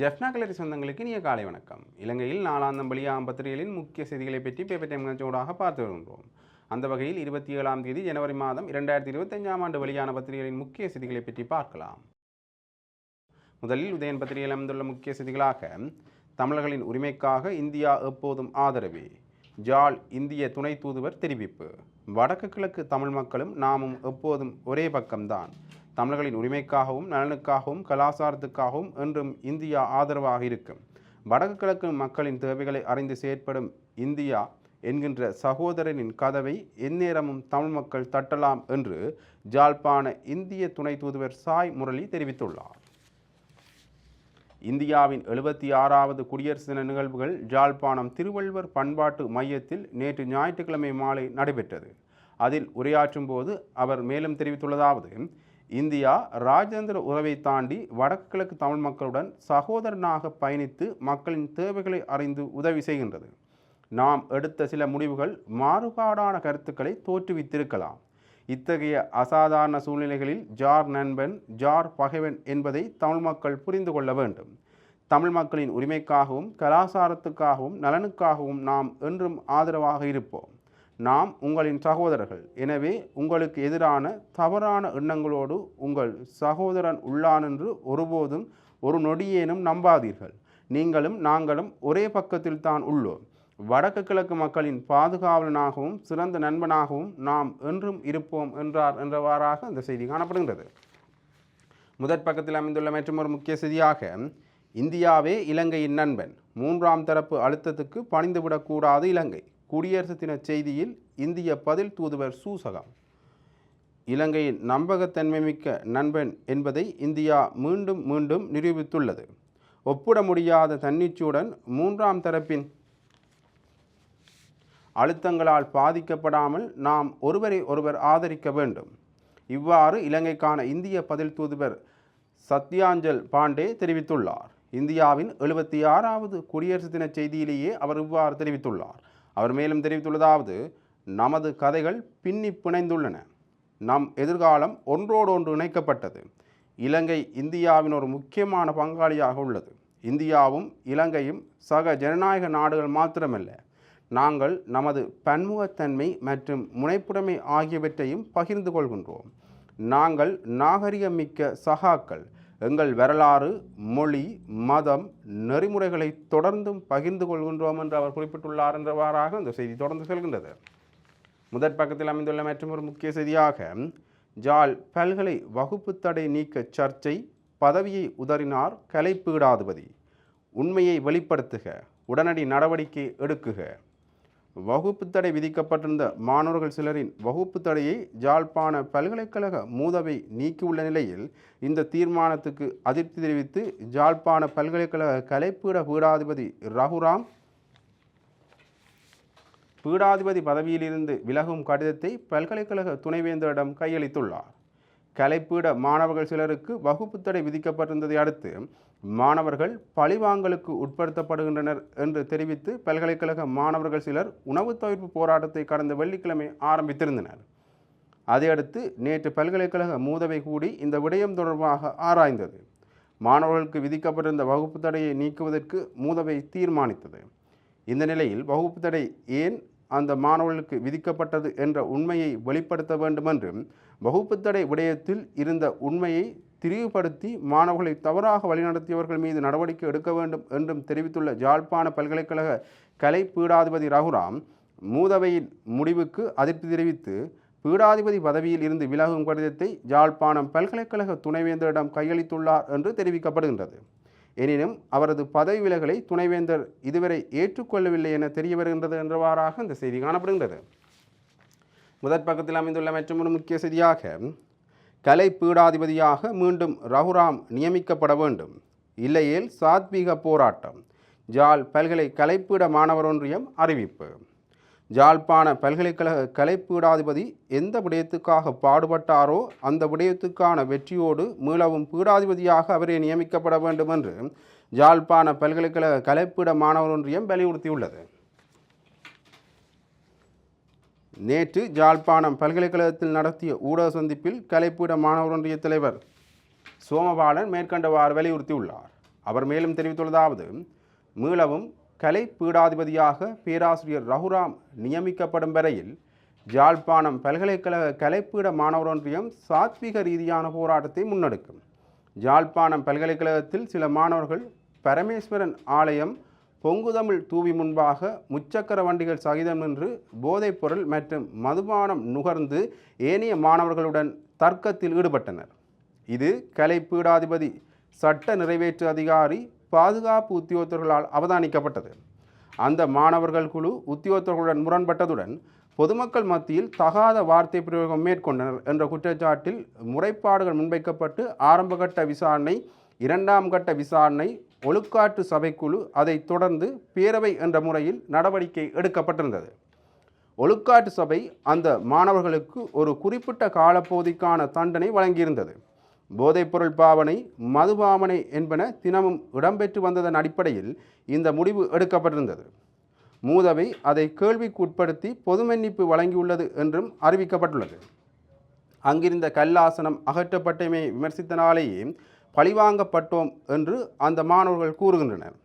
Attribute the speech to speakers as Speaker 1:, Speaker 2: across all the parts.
Speaker 1: ஜெஃப்னா கலரி சொந்தங்களுக்கு நீ காலை வணக்கம். இலங்கையில் நாளாந்தம் வெளியாகும் பத்திரிகைகளின் முக்கிய செய்திகளை பற்றி பேப்பர் டைம் நிகழ்ச்சியோடாக பார்த்து வருகின்றோம். அந்த வகையில் இருபத்தி ஏழாம் தேதி ஜனவரி மாதம் இரண்டாயிரத்தி இருபத்தஞ்சாம் ஆண்டு வெளியான பத்திரிகைகளின் முக்கிய செய்திகளை பற்றி பார்க்கலாம். முதலில் உதயன் பத்திரிகையில் அமைந்துள்ள முக்கிய செய்திகளாக தமிழர்களின் உரிமைக்காக இந்தியா எப்போதும் ஆதரவு. ஜால் இந்திய துணை தூதுவர் தெரிவிப்பு. வடக்கு கிழக்கு தமிழ் மக்களும் நாமும் எப்போதும் ஒரே பக்கம்தான். தமிழர்களின் உரிமைக்காகவும் நலனுக்காகவும் கலாச்சாரத்துக்காகவும் என்றும் இந்தியா ஆதரவாக இருக்கும். வடக்கு கிழக்கு மக்களின் தேவைகளை அறிந்து செயற்படும் இந்தியா என்கின்ற சகோதரனின் கதவை எந்நேரமும் தமிழ் மக்கள் தட்டலாம் என்று ஜாழ்ப்பாண இந்திய துணை தூதுவர் சாய் முரளி தெரிவித்துள்ளார். இந்தியாவின் எழுபத்தி ஆறாவது குடியரசு தின நிகழ்வுகள் ஜாழ்ப்பாணம் திருவள்ளுவர் பண்பாட்டு மையத்தில் நேற்று ஞாயிற்றுக்கிழமை மாலை நடைபெற்றது. அதில் உரையாற்றும் போது அவர் மேலும் தெரிவித்துள்ளதாவது இந்தியா ராஜேந்திர உறவை தாண்டி வடக்கு கிழக்கு தமிழ் மக்களுடன் சகோதரனாக பயணித்து மக்களின் தேவைகளை அறிந்து உதவி செய்கின்றது. நாம் எடுத்த சில முடிவுகள் மாறுபாடான கருத்துக்களை தோற்றுவித்திருக்கலாம். இத்தகைய அசாதாரண சூழ்நிலைகளில் ஜார் நண்பன் ஜார் பகைவன் என்பதை தமிழ் மக்கள் புரிந்து கொள்ள வேண்டும். தமிழ் மக்களின் உரிமைக்காகவும் கலாச்சாரத்துக்காகவும் நலனுக்காகவும் நாம் என்றும் ஆதரவாக இருப்போம். நாம் உங்களின் சகோதரர்கள். எனவே உங்களுக்கு எதிரான தவறான எண்ணங்களோடு உங்கள் சகோதரன் உள்ளான் என்று ஒருபோதும் ஒரு நொடியேனும் நம்பாதீர்கள். நீங்களும் நாங்களும் ஒரே பக்கத்தில் தான் உள்ளோம். வடக்கு கிழக்கு மக்களின் பாதுகாவலனாகவும் சிறந்த நண்பனாகவும் நாம் என்றும் இருப்போம் என்றார் என்றவாறாக இந்த செய்தி காணப்படுகின்றது. முதற் பக்கத்தில் அமைந்துள்ள ஒரு முக்கிய செய்தியாக இந்தியாவே இலங்கையின் நண்பன். மூன்றாம் தரப்பு அழுத்தத்துக்கு பணிந்துவிடக்கூடாது இலங்கை. குடியரசு தின செய்தியில் இந்திய பதில் தூதுவர் சூசகம். இலங்கையின் நம்பகத்தன்மை மிக்க நண்பன் என்பதை இந்தியா மீண்டும் மீண்டும் நிரூபித்துள்ளது. ஒப்பிட முடியாத தன்னிச்சையுடன் மூன்றாம் தரப்பின் அழுத்தங்களால் பாதிக்கப்படாமல் நாம் ஒருவரை ஒருவர் ஆதரிக்க வேண்டும். இவ்வாறு இலங்கைக்கான இந்திய பதில் தூதுவர் சத்யாஞ்சல் பாண்டே தெரிவித்துள்ளார். இந்தியாவின் எழுபத்தி ஆறாவது குடியரசு தின செய்தியிலேயே அவர் இவ்வாறு தெரிவித்துள்ளார். அவர் மேலும் தெரிவித்துள்ளதாவது நமது கதைகள் பின்னி பிணைந்துள்ளன. நம் எதிர்காலம் ஒன்றோடொன்று இணைக்கப்பட்டது. இலங்கை இந்தியாவின் ஒரு முக்கியமான பங்காளியாக உள்ளது. இந்தியாவும் இலங்கையும் சக ஜனநாயக நாடுகள் மாத்திரமல்ல. நாங்கள் நமது பன்முகத்தன்மை மற்றும் முனைப்புடைமை ஆகியவற்றையும் பகிர்ந்து கொள்கின்றோம். நாங்கள் நாகரிகமிக்க சகாக்கள். எங்கள் வரலாறு மொழி மதம் நெறிமுறைகளை தொடர்ந்தும் பகிர்ந்து கொள்கின்றோம் என்று அவர் குறிப்பிட்டுள்ளார் என்றவாறாக இந்த செய்தி தொடர்ந்து செல்கின்றது. முதற் பக்கத்தில் அமைந்துள்ள மற்றொரு முக்கிய செய்தியாக ஜால் பல்கலை வகுப்பு தடை நீக்க சர்ச்சை பதவியை உதறினார் கலைப்பீடாதிபதி. உண்மையை வெளிப்படுத்துக உடனடி நடவடிக்கை எடுக்குக. வகுப்பு தடை விதிக்கப்பட்டிருந்த மாணவர்கள் சிலரின் வகுப்பு தடையை ஜாழ்ப்பாண பல்கலைக்கழக மூதவை நீக்கியுள்ள நிலையில் இந்த தீர்மானத்துக்கு அதிருப்தி தெரிவித்து ஜாழ்ப்பாண பல்கலைக்கழக கலைப்பீட பீடாதிபதி ரகுராம் பீடாதிபதி பதவியிலிருந்து விலகும் கடிதத்தை பல்கலைக்கழக துணைவேந்தரிடம் கையளித்துள்ளார். கலைப்பீட மாணவர்கள் சிலருக்கு வகுப்பு தடை விதிக்கப்பட்டிருந்ததை அடுத்து மாணவர்கள் பழிவாங்கலுக்கு உட்படுத்தப்படுகின்றனர் என்று தெரிவித்து பல்கலைக்கழக மாணவர்கள் சிலர் உணவு தவிர்ப்பு போராட்டத்தை கடந்த வெள்ளிக்கிழமை ஆரம்பித்திருந்தனர். அதையடுத்து நேற்று பல்கலைக்கழக மூதவை கூடி இந்த விடயம் தொடர்பாக ஆராய்ந்தது. மாணவர்களுக்கு விதிக்கப்பட்டிருந்த வகுப்பு தடையை நீக்குவதற்கு மூதவை தீர்மானித்தது. இந்த நிலையில் வகுப்பு தடை ஏன் அந்த மாணவர்களுக்கு விதிக்கப்பட்டது என்ற உண்மையை வெளிப்படுத்த வேண்டுமென்றும் வகுப்பு தடை விடயத்தில் இருந்த உண்மையை திரிவுபடுத்தி மாணவர்களை தவறாக வழிநடத்தியவர்கள் மீது நடவடிக்கை எடுக்க வேண்டும் என்றும் தெரிவித்துள்ள ஜாழ்ப்பாண பல்கலைக்கழக கலை பீடாதிபதி ரகுராம் மூதவையின் முடிவுக்கு அதிருப்தி தெரிவித்து பீடாதிபதி பதவியில் இருந்து விலகும் கடிதத்தை ஜாழ்ப்பாணம் பல்கலைக்கழக துணைவேந்தரிடம் கையளித்துள்ளார் என்று தெரிவிக்கப்படுகின்றது. எனினும் அவரது பதவி விலகலை துணைவேந்தர் இதுவரை ஏற்றுக்கொள்ளவில்லை என தெரிய வருகின்றது என்றவாறாக இந்த செய்தி காணப்படுகின்றது. முதற் பக்கத்தில் அமைந்துள்ள மற்றொரு முக்கிய செய்தியாக கலை பீடாதிபதியாக மீண்டும் ரகுராம் நியமிக்கப்பட வேண்டும். இல்லையேல் சாத்வீக போராட்டம். ஜாழ் பல்கலை கலைப்பீட மாணவர் ஒன்றியம் அறிவிப்பு. ஜாழ்ப்பாண பல்கலைக்கழக கலைப்பீடாதிபதி எந்த விடயத்துக்காக பாடுபட்டாரோ அந்த விடயத்துக்கான வெற்றியோடு மீளவும் பீடாதிபதியாக அவரே நியமிக்கப்பட வேண்டும் என்று ஜாழ்ப்பாண பல்கலைக்கழக கலைப்பீட மாணவர் ஒன்றியம் வலியுறுத்தியுள்ளது. நேற்று ஜாழ்ப்பாணம் பல்கலைக்கழகத்தில் நடத்திய ஊடக சந்திப்பில் கலைப்பீட மாணவர் ஒன்றிய தலைவர் சோமபாலன் மேற்கண்டவாறு வலியுறுத்தியுள்ளார். அவர் மேலும் தெரிவித்துள்ளதாவது மீளவும் கலை பீடாதிபதியாக பேராசிரியர் ரகுராம் நியமிக்கப்படும் வரையில் ஜாழ்ப்பாணம் பல்கலைக்கழக கலைப்பீட மாணவர் ஒன்றியம் சாத்விக ரீதியான போராட்டத்தை முன்னெடுக்கும். ஜாழ்ப்பாணம் பல்கலைக்கழகத்தில் சில மாணவர்கள் பரமேஸ்வரன் ஆலயம் பொங்குதமிழ் தூவி முன்பாக முச்சக்கர வண்டிகள் சகிதம் நின்று போதைப்பொருள் மற்றும் மதுபானம் நுகர்ந்து ஏனைய மாணவர்களுடன் தர்க்கத்தில் ஈடுபட்டனர். இது கலை பீடாதிபதி சட்ட நிறைவேற்று அதிகாரி பாதுகாப்பு உத்தியோகத்தர்களால் அவதானிக்கப்பட்டது. அந்த மாணவர்கள் குழு உத்தியோகத்தர்களுடன் முரண்பட்டதுடன் பொதுமக்கள் மத்தியில் தகாத வார்த்தை பிரயோகம் மேற்கொண்டனர் என்ற குற்றச்சாட்டில் முறைப்பாடுகள் முன்வைக்கப்பட்டு ஆரம்பகட்ட விசாரணை இரண்டாம் கட்ட விசாரணை ஒழுக்காற்று சபைக்குழு அதைத் தொடர்ந்து பேரவை என்ற முறையில் நடவடிக்கை எடுக்கப்பட்டிருந்தது. ஒழுக்காற்று சபை அந்த மாணவர்களுக்கு ஒரு குறிப்பிட்ட காலப்பகுதிக்கான தண்டனை வழங்கியிருந்தது. போதைப்பொருள் பாவனை மதுபாவனை என்பன தினமும் இடம்பெற்று வந்ததன் அடிப்படையில் இந்த முடிவு எடுக்கப்பட்டிருந்தது. மூதவை அதை கேள்விக்கு உட்படுத்தி பொது மன்னிப்பு வழங்கியுள்ளது என்றும் அறிவிக்கப்பட்டுள்ளது. அங்கிருந்த கல்லாசனம் அகற்றப்பட்டமை விமர்சித்தனாலேயே பழிவாங்கப்பட்டோம் என்று அந்த மாணவர்கள் கூறுகின்றனர்.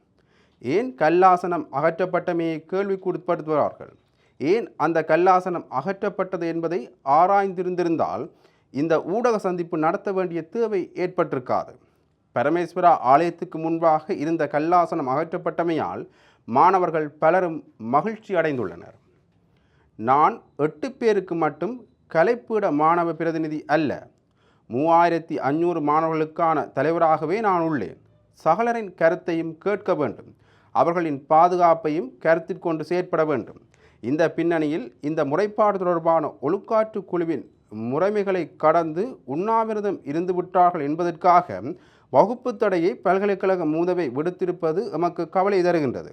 Speaker 1: ஏன் கல்லாசனம் அகற்றப்பட்டமையை கேள்விக்கு உட்படுத்துகிறார்கள் ஏன் அந்த கல்லாசனம் அகற்றப்பட்டது என்பதை ஆராய்ந்திருந்திருந்தால் இந்த ஊடக சந்திப்பு நடத்த வேண்டிய தேவை ஏற்பட்டிருக்காது. பரமேஸ்வரா ஆலயத்துக்கு முன்பாக இருந்த கல்லாசனம் அகற்றப்பட்டமையால் மாணவர்கள் பலரும் மகிழ்ச்சி அடைந்துள்ளனர். நான் எட்டு பேருக்கு மட்டும் கலைப்பீட மாணவ பிரதிநிதி அல்ல. மூவாயிரத்தி அஞ்சூறு மாணவர்களுக்கான தலைவராகவே நான் உள்ளேன். சகலரின் கருத்தையும் கேட்க வேண்டும். அவர்களின் பாதுகாப்பையும் கருத்தில் கொண்டு செயற்பட வேண்டும். இந்த பின்னணியில் இந்த முறைப்பாடு தொடர்பான ஒழுக்காற்று குழுவின் முறைமைகளை கடந்து உண்ணாவிரதம் இருந்துவிட்டார்கள் என்பதற்காக வகுப்பு தடையை பல்கலைக்கழக மூதவை விடுத்திருப்பது எமக்கு கவலை தருகின்றது.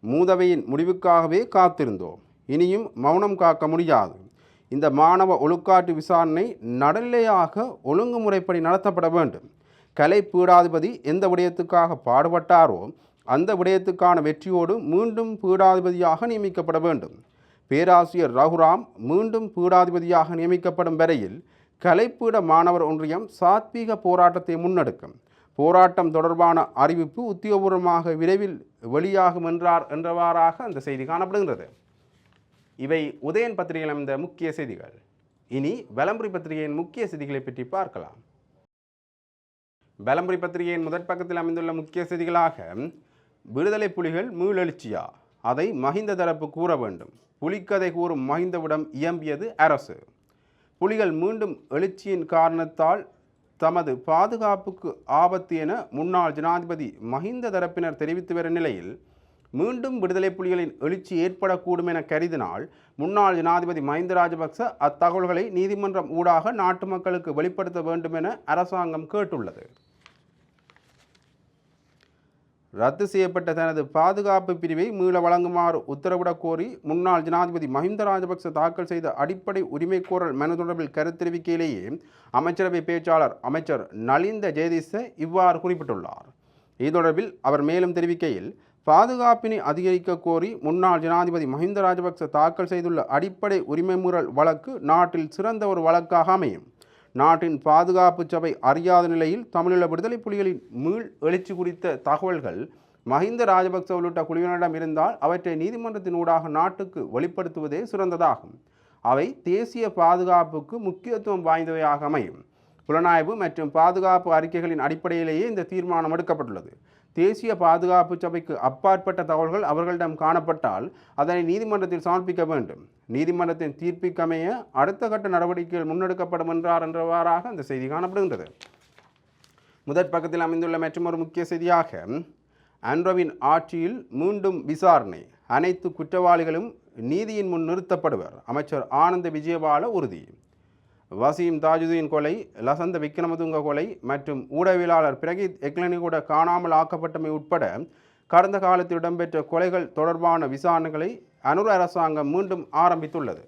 Speaker 1: மூதவையின் முடிவுக்காகவே காத்திருந்தோம். இனியும் மௌனம் காக்க முடியாது. இந்த மாணவ ஒழுக்காற்று விசாரணை நடுநிலையாக ஒழுங்குமுறைப்படி நடத்தப்பட வேண்டும். கலை பீடாதிபதி எந்த விடயத்துக்காக பாடுபட்டாரோ அந்த விடயத்துக்கான வெற்றியோடு மீண்டும் பீடாதிபதியாக நியமிக்கப்பட வேண்டும். பேராசிரியர் ரகுராம் மீண்டும் பீடாதிபதியாக நியமிக்கப்படும் வரையில் கலைப்பீட மாணவர் ஒன்றியம் சாத்வீக போராட்டத்தை முன்னெடுக்கும். போராட்டம் தொடர்பான அறிவிப்பு உத்தியோகபூர்வமாக விரைவில் வெளியாகும் என்றார் என்றவாறாக அந்த செய்தி காணப்படுகின்றது. இவை உதயன் பத்திரிகையில் அமைந்த முக்கிய செய்திகள். இனி வலம்புரி பத்திரிகையின் முக்கிய செய்திகளை பற்றி பார்க்கலாம். வலம்புரி பத்திரிகையின் முதற் பக்கத்தில் அமைந்துள்ள முக்கிய செய்திகளாக விடுதலை புலிகள் மீளெழுச்சியா? அதை மஹிந்த தரப்பு கூற வேண்டும். புலிக்கதை கூறும் மஹிந்தவிடம் இயம்பியது அரசு. புலிகள் மீண்டும் எழுச்சியின் காரணத்தால் தமது பாதுகாப்புக்கு ஆபத்து என முன்னாள் ஜனாதிபதி மஹிந்த தரப்பினர் தெரிவித்து வரும் நிலையில் மீண்டும் விடுதலை புலிகளின் எழுச்சி ஏற்படக்கூடும் என கருதினால் முன்னாள் ஜனாதிபதி மஹிந்த ராஜபக்ச அத்தகவல்களை நீதிமன்றம் ஊடாக நாட்டு மக்களுக்கு வெளிப்படுத்த வேண்டும் என அரசாங்கம் கேட்டுள்ளது. ரத்து செய்யப்பட்ட தனது பாதுகாப்பு பிரிவை மீள வழங்குமாறு உத்தரவிடக் கோரி முன்னாள் ஜனாதிபதி மஹிந்த ராஜபக்ச தாக்கல் செய்த அடிப்படை உரிமைக்கோரல் மனு தொடர்பில் கருத்து தெரிவிக்கையிலேயே அமைச்சரவை பேச்சாளர் அமைச்சர் நலிந்த ஜெயதீச இவ்வாறு குறிப்பிட்டுள்ளார். இது தொடர்பில் அவர் மேலும் தெரிவிக்கையில் பாதுகாப்பினை அதிகரிக்க கோரி முன்னாள் ஜனாதிபதி மஹிந்த ராஜபக்ச தாக்கல் செய்துள்ள அடிப்படை உரிமை முறல் வழக்கு நாட்டில் சிறந்த ஒரு வழக்காக அமையும். நாட்டின் பாதுகாப்பு சபை அறியாத நிலையில் தமிழீழ விடுதலை புலிகளின் மீள் எழுச்சி குறித்த தகவல்கள் மஹிந்த ராஜபக்ச உள்ளிட்ட குழுவினரிடம் இருந்தால் அவற்றை நீதிமன்றத்தின் ஊடாக நாட்டுக்கு வெளிப்படுத்துவதே சிறந்ததாகும். அவை தேசிய பாதுகாப்புக்கு முக்கியத்துவம் வாய்ந்தவையாக அமையும். புலனாய்வு மற்றும் பாதுகாப்பு அறிக்கைகளின் அடிப்படையிலேயே இந்த தீர்மானம் எடுக்கப்பட்டுள்ளது. தேசிய பாதுகாப்பு சபைக்கு அப்பாற்பட்ட தகவல்கள் அவர்களிடம் காணப்பட்டால் அதனை நீதிமன்றத்தில் சமர்ப்பிக்க வேண்டும். நீதிமன்றத்தின் தீர்ப்பிற்கமைய அடுத்த கட்ட நடவடிக்கைகள் முன்னெடுக்கப்படும் என்றார் என்றவாறாக அந்த செய்தி காணப்படுகின்றது. முதற் பக்கத்தில் அமைந்துள்ள மற்றொரு முக்கிய செய்தியாக ஆண்ட்ரோவின் ஆட்சியில் மீண்டும் விசாரணை. அனைத்து குற்றவாளிகளும் நீதியின் முன் நிறுத்தப்படுவர். அமைச்சர் ஆனந்த விஜயபால உறுதி. வசீம் தாஜுதீன் கொலை லசந்த விக்ரமதுங்க கொலை மற்றும் ஊடகவியலாளர் பிரகீத் எக்லனி கூட காணாமல் ஆக்கப்பட்டமை உட்பட கடந்த காலத்தில் இடம்பெற்ற கொலைகள் தொடர்பான விசாரணைகளை அனுர அரசாங்கம் மீண்டும் ஆரம்பித்துள்ளது.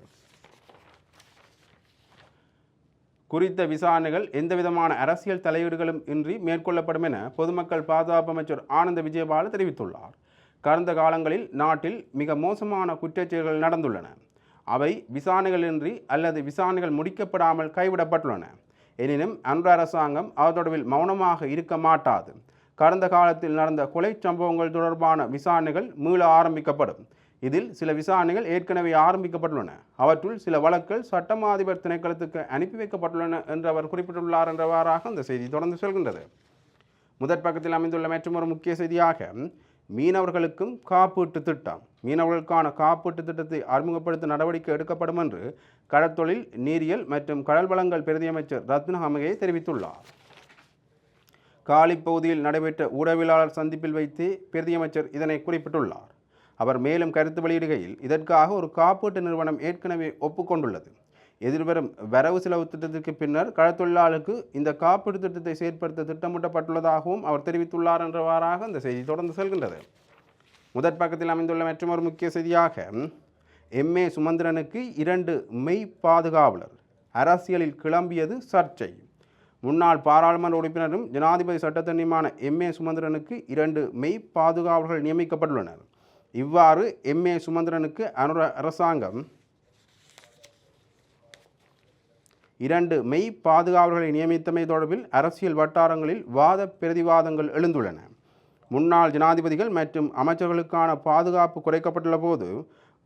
Speaker 1: குறித்த விசாரணைகள் எந்தவிதமான அரசியல் தலையீடுகளும் இன்றி மேற்கொள்ளப்படும் என பொதுமக்கள் பாதுகாப்பு அமைச்சர் ஆனந்த விஜயபால தெரிவித்துள்ளார். கடந்த காலங்களில் நாட்டில் மிக மோசமான குற்றச்செயல்கள் நடந்துள்ளன. அவை விசாரணைகளின்றி அல்லது விசாரணைகள் முடிக்கப்படாமல் கைவிடப்பட்டுள்ளன. எனினும் அன்று அரசாங்கம் அது தொடர்பில் மௌனமாக இருக்க மாட்டாது. கடந்த காலத்தில் நடந்த கொலை சம்பவங்கள் தொடர்பான விசாரணைகள் மீள ஆரம்பிக்கப்படும். இதில் சில விசாரணைகள் ஏற்கனவே ஆரம்பிக்கப்பட்டுள்ளன. அவற்றுள் சில வழக்குகள் சட்டமா அதிபர் திணைக்களத்துக்கு அனுப்பி வைக்கப்பட்டுள்ளன என்று அவர் குறிப்பிட்டுள்ளார் என்றவாறாக அந்த செய்தி தொடர்ந்து செல்கின்றது. முதற் பக்கத்தில் அமைந்துள்ள மற்றொரு முக்கிய செய்தியாக மீனவர்களுக்கும் காப்பீட்டு திட்டம். மீனவர்களுக்கான காப்பீட்டு திட்டத்தை அறிமுகப்படுத்த நடவடிக்கை எடுக்கப்படும் என்று கடற்தொழில் நீரியல் மற்றும் கடல் வளங்கள் பிரதியமைச்சர் ரத்ன ஹமகே தெரிவித்துள்ளார். காலி பகுதியில் நடைபெற்ற ஊடகவியலாளர் சந்திப்பில் வைத்து பிரதியமைச்சர் இதனை குறிப்பிட்டுள்ளார். அவர் மேலும் கருத்து வெளியிடுகையில் இதற்காக ஒரு காப்பீட்டு நிறுவனம் ஏற்கனவே ஒப்புக்கொண்டுள்ளது. எதிர்வரும் வரவு செலவு திட்டத்திற்கு பின்னர் களத்தொழிலாளருக்கு இந்த காப்பீடு திட்டத்தை செயற்படுத்த திட்டமிட்டப்பட்டுள்ளதாகவும் அவர் தெரிவித்துள்ளார் என்றவாறாக அந்த செய்தி தொடர்ந்து செல்கின்றது. முதற் பக்கத்தில் அமைந்துள்ள மற்றொரு முக்கிய செய்தியாக எம்ஏ சுமந்திரனுக்கு இரண்டு மெய் பாதுகாவலர் அரசியலில் கிளம்பியது சர்ச்சை. முன்னாள் பாராளுமன்ற உறுப்பினரும் ஜனாதிபதி சட்டத்தன்னியுமான எம்ஏ சுமந்திரனுக்கு இரண்டு மெய் பாதுகாவலர்கள் நியமிக்கப்பட்டுள்ளனர். இவ்வாறு எம்ஏ சுமந்திரனுக்கு அனுர அரசாங்கம் இரண்டு மெய் பாதுகாவலர்களை நியமித்தமை தொடர்பில் அரசியல் வட்டாரங்களில் வாத பிரதிவாதங்கள் எழுந்துள்ளன. முன்னாள் ஜனாதிபதிகள் மற்றும் அமைச்சர்களுக்கான பாதுகாப்பு குறைக்கப்பட்டுள்ள போது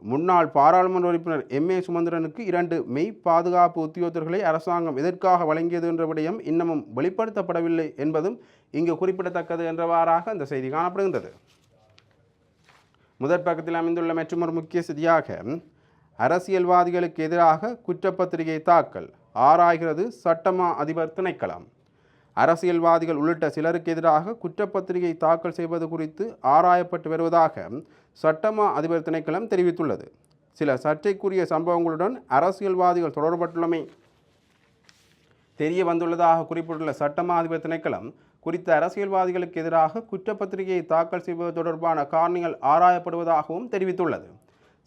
Speaker 1: முன்னாள் பாராளுமன்ற உறுப்பினர் எம். ஏ. சுமந்திரனுக்கு இரண்டு மெய் பாதுகாப்பு உத்தியோகத்தர்களை அரசாங்கம் எதற்காக வழங்கியது என்ற விடயம் இன்னமும் வெளிப்படுத்தப்படவில்லை என்பதும் இங்கு குறிப்பிடத்தக்கது என்றவாறாக அந்த செய்தி காணப்படுகின்றது. முதற் பக்கத்தில் அமைந்துள்ள மற்றொரு முக்கிய செய்தியாக அரசியல்வாதிகளுக்கு எதிராக குற்றப்பத்திரிகை தாக்கல். ஆராய்கிறது சட்டமா அதிபர் திணைக்களம். அரசியல்வாதிகள் உள்ளிட்ட சிலருக்கு எதிராக குற்றப்பத்திரிகை தாக்கல் செய்வது குறித்து ஆராயப்பட்டு வருவதாக சட்டமா அதிபர் திணைக்களம் தெரிவித்துள்ளது. சில சர்ச்சைக்குரிய சம்பவங்களுடன் அரசியல்வாதிகள் தொடர்பட்டுள்ளமை தெரிய வந்துள்ளதாக குறிப்பிட்டுள்ள சட்டமா அதிபர் திணைக்களம் குறித்த அரசியல்வாதிகளுக்கு எதிராக குற்றப்பத்திரிகையை தாக்கல் செய்வது தொடர்பான காரணிகள் ஆராயப்படுவதாகவும் தெரிவித்துள்ளது.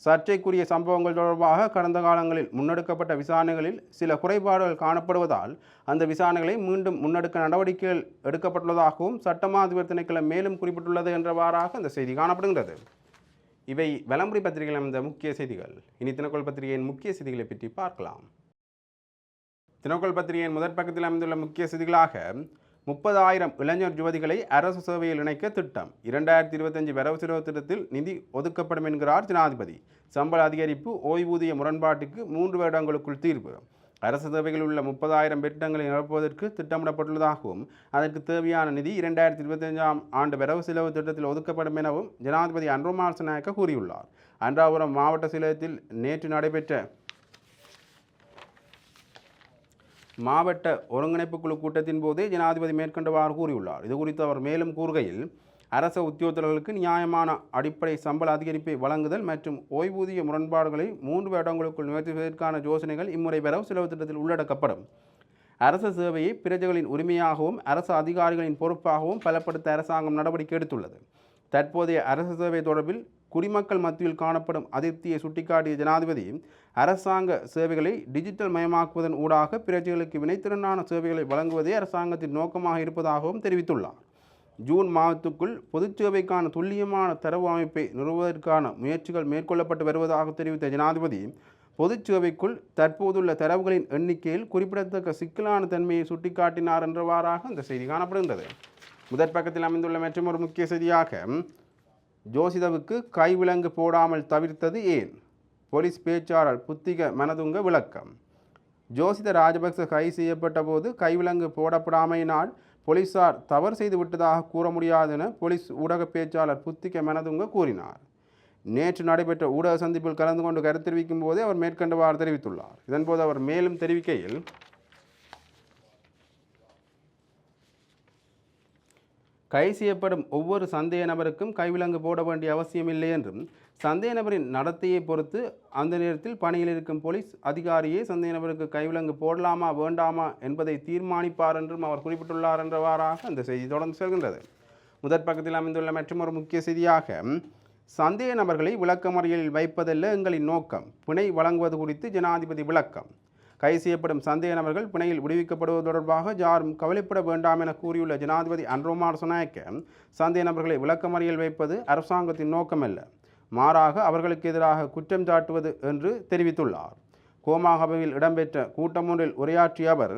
Speaker 1: சர்ச்சைக்குரிய சம்பவங்கள் தொடர்பாக கடந்த காலங்களில் முன்னெடுக்கப்பட்ட விசாரணைகளில் சில குறைபாடுகள் காணப்படுவதால் அந்த விசாரணைகளை மீண்டும் முன்னெடுக்க நடவடிக்கைகள் எடுக்கப்பட்டுள்ளதாகவும் சட்டமா அதிபர் திணைக்களம் மேலும் குறிப்பிட்டுள்ளது என்றவாறாக அந்த செய்தி காணப்படுகின்றது. இவை விளம்பரி பத்திரிகையில் அமைந்த முக்கிய செய்திகள். இனி தினக்கோள் பத்திரிகையின் முக்கிய செய்திகளை பற்றி பார்க்கலாம். தினக்கோள் பத்திரிகையின் முதற் பக்கத்தில் அமைந்துள்ள முக்கிய செய்திகளாக முப்பதாயிரம் இளைஞர் யுவதிகளை அரசு சேவையில் இணைக்க திட்டம். இரண்டாயிரத்தி இருபத்தஞ்சு வரவு செலவு திட்டத்தில் நிதி ஒதுக்கப்படும் என்கிறார் ஜனாதிபதி. சம்பள அதிகரிப்பு ஓய்வூதிய முரண்பாட்டுக்கு மூன்று வருடங்களுக்குள் தீர்வு. அரசு சேவையில் உள்ள முப்பதாயிரம் வெற்றிடங்களை நிரப்புவதற்கு திட்டமிடப்பட்டுள்ளதாகவும் அதற்கு தேவையான நிதி இரண்டாயிரத்தி இருபத்தஞ்சாம் ஆண்டு வரவு செலவு திட்டத்தில் ஒதுக்கப்படும் எனவும் ஜனாதிபதி அன்ரோமார் நாயக்க கூறியுள்ளார். அன்றாபுரம் மாவட்ட செயலகத்தில் நேற்று நடைபெற்ற மாவட்ட ஒருங்கிணைப்பு குழு கூட்டத்தின் போதே ஜனாதிபதி மேற்கொண்டவாறு கூறியுள்ளார். இது குறித்து அவர் மேலும் கூறுகையில் அரச உத்தியோகத்தர்களுக்கு நியாயமான அடிப்படை சம்பள அதிகரிப்பை வழங்குதல் மற்றும் ஓய்வூதிய முரண்பாடுகளை மூன்று வருடங்களுக்குள் நிகழ்த்துவதற்கான யோசனைகள் இம்முறை வரவு செலவு திட்டத்தில் உள்ளடக்கப்படும். அரசு சேவையை பிரஜைகளின் உரிமையாகவும் அரசு அதிகாரிகளின் பொறுப்பாகவும் பலப்படுத்த அரசாங்கம் நடவடிக்கை எடுத்துள்ளது. தற்போதைய அரசு சேவை தொடர்பில் குடிமக்கள் மத்தியில் காணப்படும் அதிருப்தியை சுட்டிக்காட்டிய ஜனாதிபதி அரசாங்க சேவைகளை டிஜிட்டல் மயமாக்குவதன் ஊடாக பிரஜைகளுக்கு வினைத்திறனான சேவைகளை வழங்குவதே அரசாங்கத்தின் நோக்கமாக இருப்பதாகவும் தெரிவித்துள்ளார். ஜூன் மாதத்துக்குள் பொதுச் சேவைக்கான துல்லியமான தரவு அமைப்பை நிறுவுவதற்கான முயற்சிகள் மேற்கொள்ளப்பட்டு வருவதாக தெரிவித்த ஜனாதிபதி பொதுச் சேவைக்குள் தற்போதுள்ள தரவுகளின் எண்ணிக்கையில் குறிப்பிடத்தக்க சிக்கலான தன்மையை சுட்டிக்காட்டினார் என்றவாறாக இந்த செய்தி காணப்படுகின்றது. முதற் பக்கத்தில் அமைந்துள்ள ஒரு முக்கிய செய்தியாக ஜோசிதவுக்கு கைவிலங்கு போடாமல் தவிர்த்தது ஏன்? போலீஸ் பேச்சாளர் புத்திக மனதுங்க விளக்கம். ஜோசித ராஜபக்ச கைது செய்யப்பட்ட போது கைவிலங்கு போடப்படாமையினால் போலீசார் தவறு செய்து விட்டதாக கூற முடியாது என போலீஸ் ஊடக பேச்சாளர் புத்திக மனதுங்க கூறினார். நேற்று நடைபெற்ற ஊடக சந்திப்பில் கலந்து கொண்டு கருத்து தெரிவிக்கும் போதே அவர் மேற்கண்டவாறு தெரிவித்துள்ளார். இதன்போது அவர் மேலும் தெரிவிக்கையில் கைது செய்யப்படும் ஒவ்வொரு சந்தேக நபருக்கும் கைவிலங்கு போட வேண்டிய அவசியமில்லை என்றும் சந்தேக நபரின் நடத்தையை பொறுத்து அந்த நேரத்தில் பணியில் இருக்கும் போலீஸ் அதிகாரியே சந்தேக நபருக்கு கைவிலங்கு போடலாமா வேண்டாமா என்பதை தீர்மானிப்பார் என்றும் அவர் குறிப்பிட்டுள்ளார் என்றவாறாக அந்த செய்தி தொடர்ந்து செல்கின்றது. முதற் பக்கத்தில் அமைந்துள்ள மற்றொரு முக்கிய செய்தியாக சந்தேக நபர்களை விளக்கமறியலில் வைப்பதல்ல எங்களின் நோக்கம். பிணை வழங்குவது குறித்து ஜனாதிபதி விளக்கம். கைது செய்யப்படும் சந்தேக நபர்கள் பிணையில் விடுவிக்கப்படுவது தொடர்பாக யாரும் கவலைப்பட வேண்டாம் என கூறியுள்ள ஜனாதிபதி அன்ரோமார் சுனாயக்க சந்தேக நபர்களை விளக்கமறியல் வைப்பது அரசாங்கத்தின் நோக்கமல்ல. மாறாக அவர்களுக்கு எதிராக குற்றம் சாட்டுவது என்று தெரிவித்துள்ளார். கோமாகபவில் இடம்பெற்ற கூட்டம் ஒன்றில் உரையாற்றிய அவர்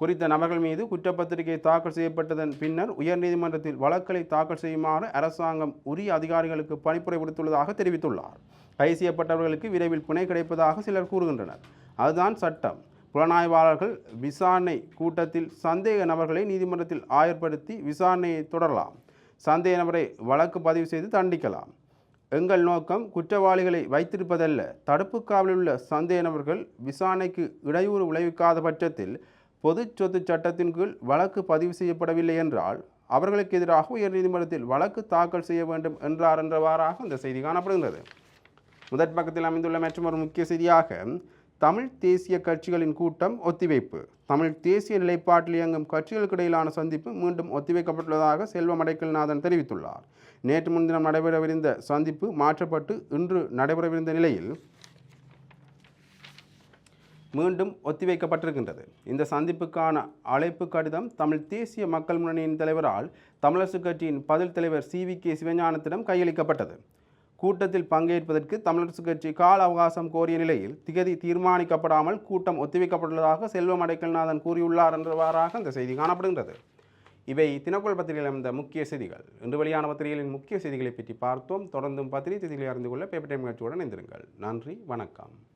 Speaker 1: குறித்த நபர்கள் மீது குற்றப்பத்திரிகை தாக்கல் செய்யப்பட்டதன் பின்னர் உயர்நீதிமன்றத்தில் வழக்குகளை தாக்கல் செய்யுமாறு அரசாங்கம் உரிய அதிகாரிகளுக்கு பணிப்புரை விடுத்துள்ளதாக தெரிவித்துள்ளார். கைது செய்யப்பட்டவர்களுக்கு விரைவில் பிணை கிடைப்பதாக சிலர் கூறுகின்றனர். அதுதான் சட்டம். புலனாய்வாளர்கள் விசாரணை கூட்டத்தில் சந்தேக நபர்களை நீதிமன்றத்தில் ஆயர்படுத்தி விசாரணையை தொடரலாம். சந்தேக நபரை வழக்கு பதிவு செய்து தண்டிக்கலாம். எங்கள் நோக்கம் குற்றவாளிகளை வைத்திருப்பதல்ல. தடுப்பு காவலில் உள்ள சந்தேக நபர்கள் விசாரணைக்கு இடையூறு விளைவிக்காத பட்சத்தில் பொது சொத்து சட்டத்தின் கீழ் வழக்கு பதிவு செய்யப்படவில்லை என்றால் அவர்களுக்கு எதிராக உயர்நீதிமன்றத்தில் வழக்கு தாக்கல் செய்ய வேண்டும் என்றார் என்றவாறாக இந்த செய்தி காணப்படுகின்றது. முதற் பக்கத்தில் அமைந்துள்ள மற்றொரு முக்கிய செய்தியாக தமிழ் தேசிய கட்சிகளின் கூட்டம் ஒத்திவைப்பு. தமிழ் தேசிய நிலைப்பாட்டில் இயங்கும் கட்சிகளுக்கு இடையிலான சந்திப்பு மீண்டும் ஒத்திவைக்கப்பட்டுள்ளதாக செல்வம் அடைக்கல்நாதன் தெரிவித்துள்ளார். நேற்று முன்தினம் நடைபெறவிருந்த சந்திப்பு மாற்றப்பட்டு இன்று நடைபெறவிருந்த நிலையில் மீண்டும் ஒத்திவைக்கப்பட்டிருக்கின்றது. இந்த சந்திப்புக்கான அழைப்பு கடிதம் தமிழ் தேசிய மக்கள் முன்னணியின் தலைவரால் தமிழரசுக் கட்சியின் பதில் தலைவர் சி வி கே சிவஞானத்திடம் கையளிக்கப்பட்டது. கூட்டத்தில் பங்கேற்பதற்கு தமிழரசுக் கட்சி கால அவகாசம் கோரிய நிலையில் திகதி தீர்மானிக்கப்படாமல் கூட்டம் ஒத்திவைக்கப்பட்டுள்ளதாக செல்வம் அடைக்கல்நாதன் கூறியுள்ளார் என்றவாறாக இந்த செய்தி காணப்படுகின்றது. இவை தினக்குள் பத்திரிகையில் அமைந்த முக்கிய செய்திகள். இன்று வெளியான பத்திரிகைகளின் முக்கிய செய்திகளை பற்றி பார்த்தோம். தொடர்ந்தும் பத்திரிகை செய்திகளை அறிந்து கொள்ள பேப்பர் டைம் நிகழ்ச்சியுடன் இணைந்திருங்கள். நன்றி வணக்கம்.